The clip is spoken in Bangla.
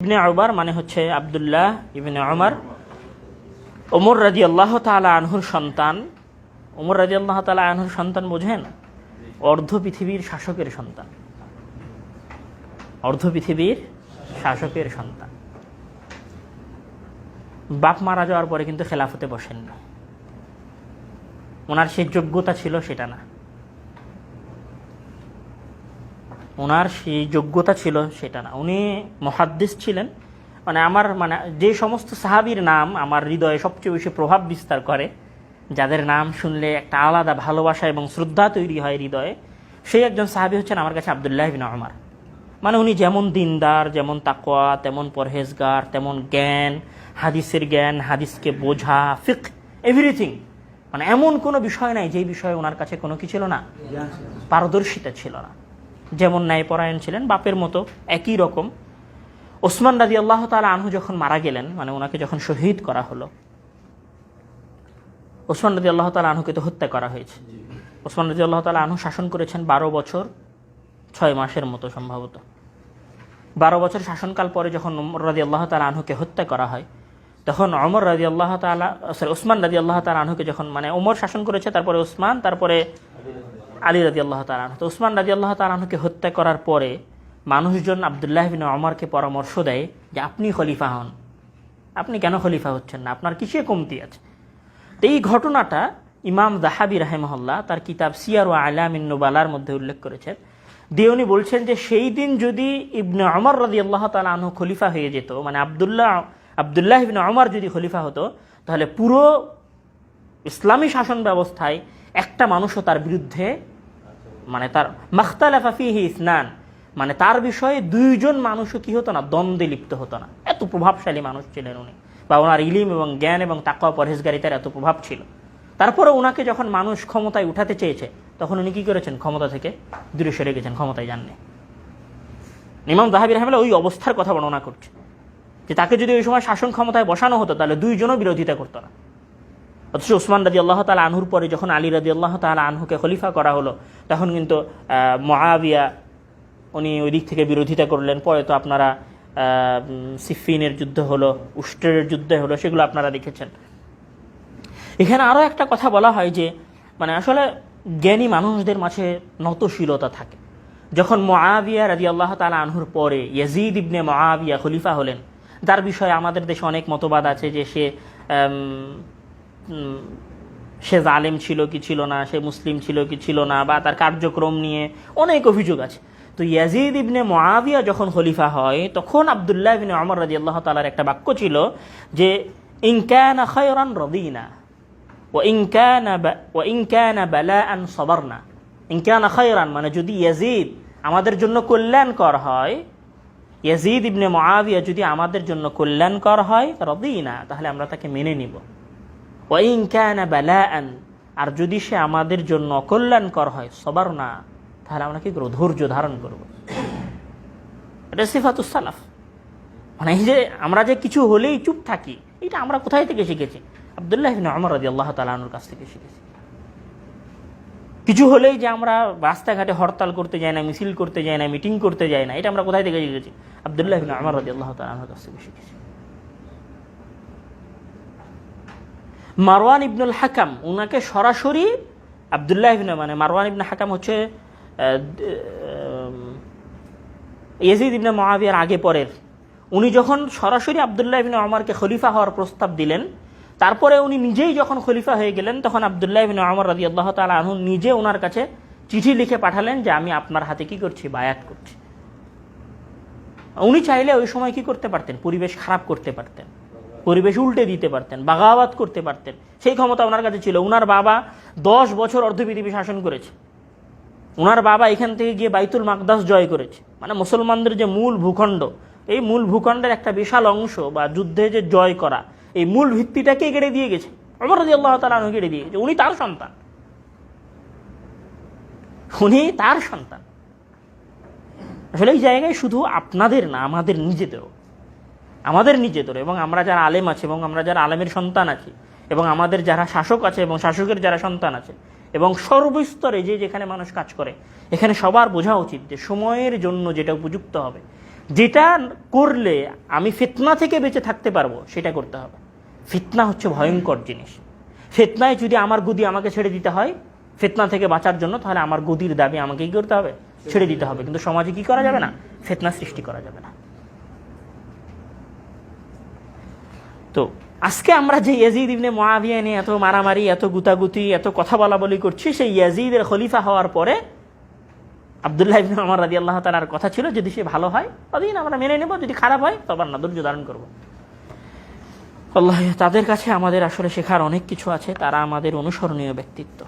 ইবনে আবার মানে হচ্ছে আবদুল্লাহ ইবনে অমর ওমর রাজি আল্লাহ তালা আনহুর সন্তান। ওমর রাজি আল্লাহ তালা আনহুর সন্তান বোঝেন? অর্ধ পৃথিবীর শাসকের সন্তান। অর্ধ পৃথিবীর শাসকের সন্তান। বাপ মারা যাওয়ার পরে কিন্তু খেলাফতে বসেননি। ওনার সে যোগ্যতা ছিল সেটা না। ওনার সেই যোগ্যতা ছিল সেটা না। উনি মহাদ্দিস ছিলেন। মানে আমার মানে যে সমস্ত সাহাবির নাম আমার হৃদয়ে সবচেয়ে বেশি প্রভাব বিস্তার করে, যাদের নাম শুনলে একটা আলাদা ভালোবাসা এবং শ্রদ্ধা তৈরি হয় হৃদয়ে, সেই একজন সাহাবি হচ্ছেন আমার কাছে আবদুল্লাহ বিন আমার মানে উনি যেমন দিনদার, যেমন তাকোয়া তেমন পরহেজগার, তেমন জ্ঞান, হাদিসের জ্ঞান, হাদিসকে বোঝা ফিক এভরিথিং। মানে এমন কোনো বিষয় নাই যেই বিষয়ে ওনার কাছে কোনো কি ছিল না? পারদর্শিতা ছিল না। যেমন ন্যায়পরায়ণ ছিলেন, বাপের মতো একই রকম। ওসমান রাজি আল্লাহ তালা আনহু যখন মারা গেলেন মানে ওনাকে যখন শহীদ করা হলো, ওসমান রাজি আল্লাহ তালা আনহুকে তো হত্যা করা হয়েছে। ওসমান রাজি আল্লাহ তালা আনহু শাসন করেছেন বারো বছর, ছয় মাসের মতো সম্ভবত। বারো বছর শাসনকাল পরে যখন ওমর রাজি আল্লাহ তালা আনহুকে হত্যা করা হয়, তখন অমর রাজি আল্লাহ তালা সরি ওসমান রাজি আল্লাহ তালা আনহুকে যখন মানে ওমর শাসন করেছে, তারপরে ওসমান, তারপরে আলী রাজি আল্লাহ তালাহ তো উসমান রাজি আল্লাহ তালাহকে হত্যা করার পরে মানুষজন আবদুল্লাহ বিন অমরকে পরামর্শ দেয় যে, আপনি খলিফা হন। আপনি কেন খলিফা হচ্ছেন না? আপনার কিসে কমতি আছে? তো এই ঘটনাটা ইমাম দাহাবি রাহেমহল্লা তার কিতাব সিয়ার ও আলামিন নোবালার মধ্যে উল্লেখ করেছেন। দিয়ে উনি বলছেন যে, সেই দিন যদি ইবনে অমর রাজি আল্লাহ তালা আনহু খলিফা হয়ে যেত মানে আবদুল্লাহ আবদুল্লাহ ইবনে অমর যদি খলিফা হতো, তাহলে পুরো ইসলামী শাসন ব্যবস্থায় একটা মানুষও তার বিরুদ্ধে মানে তার মাখতালাফাফিহি ইসনান মানে তার বিষয়ে দুইজন মানুষও কি হতো না, দ্বন্দ্বে লিপ্ত হতো না। এত প্রভাবশালী মানুষ ছিলেন উনি। বা ওনার ইলিম এবং জ্ঞান এবং তাকওয়া পরহেজগারিতার এত প্রভাব ছিল। তারপরে ওনাকে যখন মানুষ ক্ষমতায় উঠাতে চেয়েছে, তখন উনি কি করেছেন? ক্ষমতা থেকে দূরে সরে গেছেন, ক্ষমতায় যাননি। ইমাম জাহাবির রহমাল্লা ওই অবস্থার কথা বর্ণনা করছে। যে তাকে যদি ওই সময় শাসন ক্ষমতায় বসানো হতো, তাহলে দুইজনও বিরোধিতা করতো না। অথচ ওসমান রাজি আল্লাহ তালা আনহুর পরে যখন আলী রাজি আল্লাহ তালা আনহুকে খলিফা করা হলো, তখন কিন্তু মহাবিয়া উনি ওই দিক থেকে বিরোধিতা করলেন। পরে তো আপনারা সিফিনের যুদ্ধ হলো, উষ্ট্রের যুদ্ধ হলো, সেগুলো আপনারা দেখেছেন। এখানে আরও একটা কথা বলা হয় যে মানে আসলে জ্ঞানী মানুষদের মাঝে নতশীলতা থাকে। যখন মহাবিয়া রাজি আল্লাহ তালা আনহুর পরে ইয়াজিদ ইবনে মহাবিয়া খলিফা হলেন যার বিষয়ে আমাদের দেশে অনেক মতবাদ আছে যে সে সে জালেম ছিল কি ছিল না, সে মুসলিম ছিল কি ছিল না, বা তার কার্যক্রম নিয়ে অনেক অভিযোগ আছে। তো ইয়াজিদ ইবনে মহাবিয়া যখন খলিফা হয়, তখন আবদুল্লাহ ইবনে অমর রাজি আল্লাহ তালার একটা বাক্য ছিল যে ইনকানা খয়রান রদিনা ও ইনকানা ও ইনকানা বালা আন সবরনা। খয়রান মানে যদি ইয়াজিদ আমাদের জন্য কল্যাণকর হয়, ইয়াজিদ ইবনে মহাবিয়া যদি আমাদের জন্য কল্যাণকর হয়, রদিনা, তাহলে আমরা তাকে মেনে নিব। আর যদি সে আমাদের জন্য অকল্যাণকর হয়, সবার না, তাহলে আমরা কি করব? ধৈর্য ধারণ করব। এটা সিফাতুসালাফ মানে এই যে আমরা যে কিছু হলেই চুপ থাকি, এটা আমরা কোথায় থেকে শিখেছি? আবদুল্লাহ আমার রাজি আল্লাহ তালানুর কাছ থেকে শিখেছি। কিছু হলেই যে আমরা রাস্তাঘাটে হরতাল করতে যাই না, মিছিল করতে যাই না, মিটিং করতে যাই না, এটা আমরা কোথায় থেকে শিখেছি? আবদুল্লাহ আমার রাজি আল্লাহ তালানুর কাছ থেকে শিখেছি। মারওয়ান ইবনুল হাকাম ওনাকে সরাসরি আবদুল্লাহ ইবনে মানে মারওয়ান ইবনে হাকাম হচ্ছে ইয়াজিদ ইবনে মহাবিয়ার আগে পরের। উনি যখন সরাসরি আবদুল্লাহ ইবনে অমরকে খলিফা হওয়ার প্রস্তাব দিলেন, তারপরে উনি নিজেই যখন খলিফা হয়ে গেলেন, তখন আবদুল্লাহ ইবনে অমর রাজি আল্লাহ তালা আনহু নিজে ওনার কাছে চিঠি লিখে পাঠালেন যে, আমি আপনার হাতে কি করছি? বায়াত করছি। উনি চাইলে ওই সময় কি করতে পারতেন? পরিবেশ খারাপ করতে পারতেন। পরিবেশ উল্টে দিতে পারতেন বাগাবাদ করতে পারতেন। সেই ক্ষমতা ওনার কাছে ছিল। ওনার বাবা দশ বছর অর্ধ পৃথিবী শাসন করেছে। ওনার বাবা এখান থেকে গিয়ে বাইতুল মাকদাস জয় করেছে। মানে মুসলমানদের যে মূল ভূখণ্ড, এই মূল ভূখণ্ডের একটা বিশাল অংশ বা যুদ্ধে যে জয় করা, এই মূল ভিত্তিটাকে কেড়ে দিয়ে গেছে। আল্লাহ কেড়ে দিয়ে গেছে। উনি তার সন্তান। উনি তার সন্তান। আসলে এই জায়গায় শুধু আপনাদের না, আমাদের নিজেদেরও। আমাদের নিজেদের এবং আমরা যারা আলেম আছে এবং আমরা যারা আলেমের সন্তান আছি এবং আমাদের যারা শাসক আছে এবং শাসকের যারা সন্তান আছে এবং সর্বস্তরে যে যেখানে মানুষ কাজ করে, এখানে সবার বোঝা উচিত যে সময়ের জন্য যেটা উপযুক্ত হবে। যেটা করলে আমি ফিতনা থেকে বেঁচে থাকতে পারব, সেটা করতে হবে। ফিতনা হচ্ছে ভয়ঙ্কর জিনিস। ফেতনায় যদি আমার গদি আমাকে ছেড়ে দিতে হয়, ফেতনা থেকে বাঁচার জন্য, তাহলে আমার গদির দাবি আমাকে কি করতে হবে, ছেড়ে দিতে হবে। কিন্তু সমাজে কি করা যাবে না? ফেতনা সৃষ্টি করা যাবে না। তো আজকে আমরা যে ইয়াজিদ ইবনে মহাবিয়া নিয়ে এত মারামারি, এত গুতাগুতি, এত কথা বলা বলি করছি, সেই ইয়াজিদের খলিফা হওয়ার পরে আবদুল্লাহ ইবনে আমার রাজি আল্লাহ তালার কথা ছিল, যদি সে ভালো হয় ততদিন আমরা মেনে নেব, যদি খারাপ হয়, তবে না ধৈর্য ধারণ করব। আল্লাহ, তাদের কাছে আমাদের আসলে শেখার অনেক কিছু আছে, তারা আমাদের অনুসরণীয় ব্যক্তিত্ব।